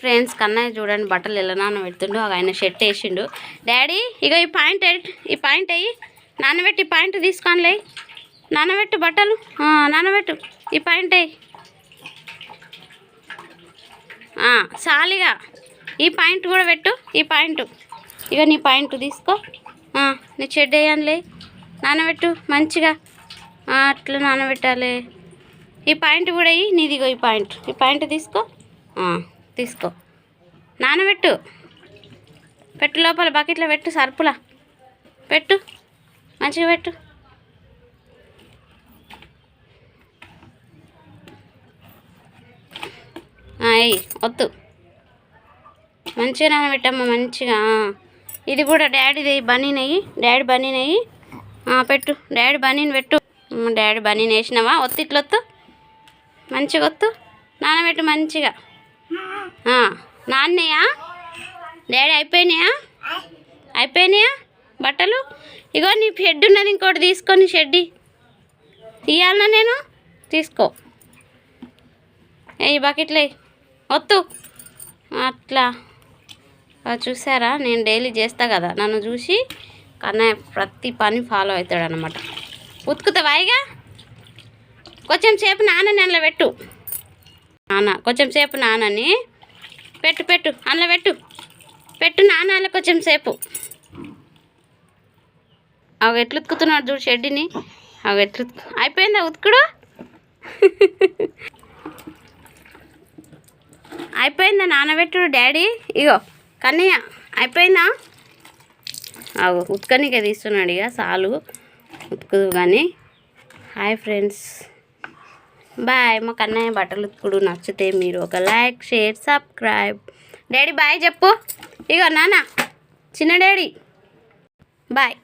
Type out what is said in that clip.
Friends Kannayya చూడండి బట్టలు ఎలా నానబెడుతుండో ఒక ఆయన షర్ట్ వేసిండు. డాడీ ఇక ఈ పాయింట్ ఈ పాయింట్ అయ్యి నానబెట్టి ఈ పాయింట్ తీసుకోనిలే. నానబెట్టు బట్టలు. నానబెట్టు. ఈ పాయింట్ అయ్యి సాలిగా ఈ పాయింట్ కూడా పెట్టు ఈ పాయింట్. ఇక నీ పాయింట్ తీసుకో. నీ చెడ్డ వేయనులే. నానబెట్టు మంచిగా. అట్లా నానబెట్టాలి. ఈ పాయింట్ కూడా అయ్యి నీదిగో ఈ పాయింట్. ఈ పాయింట్ తీసుకో. తీసుకో. నానబెట్టు. పెట్టు లోపల బకెట్లో పెట్టు సరుపులా. పెట్టు. మంచిగా పెట్టు. అయ్యి వద్దు. మంచిగా నానబెట్టమ్మా మంచిగా. ఇది కూడా డాడీది బనీ నెయ్యి. డాడీ బనీ నెయ్యి. పెట్టు. డాడీ బనీని పెట్టు. డాడీ బనీని వేసినావా? ఒత్తిట్లొత్తు. ఇట్లా మంచిగా వత్తు నానబెట్టు మంచిగా. నాన్నయా నాన్నయ్యా? డాడీ అయిపోయినాయా? అయిపోయినాయా బట్టలు? ఇగో నీ షెడ్ ఉన్నది ఇంకోటి తీసుకొని షెడ్డి. ఇవ్వాలనా నేను? తీసుకో. ఈ బకెట్లో వత్తు వద్దు అట్లా. చూసారా? నేను డైలీ చేస్తా కదా. నన్ను చూసి కన్నయ్య ప్రతి పని ఫాలో అవుతాడు అనమాట ఉతుకుతావాయిగా కొంచెం సేపు నాన్న నెలలో పెట్టు. నాన్న కొంచెం సేపు నాన్నని పెట్టు పెట్టు అందులో పెట్టు. పెట్టు నానాలి కొంచెం సేపు. అవి ఎట్లు ఉతుకుతున్నాడు చూడు షెడ్డిని. అవి ఎట్లు ఉతుకు- అయిపోయిందా ఉతుకుడు? అయిపోయిందా నానబెట్టుడు డాడీ? ఇగో కన్నయ్య అయిపోయిందా? అవు ఉతకనికే తీస్తున్నాడు ఇక చాలు ఉతుకుదు కానీ హాయ్ ఫ్రెండ్స్. బాయ్ మా కన్నయ్య బట్టలు ఇప్పుడు నచ్చితే మీరు ఒక like share subscribe. Daddy bye చెప్పు. ఇగో నాన్న చిన్న డాడీ. బాయ్.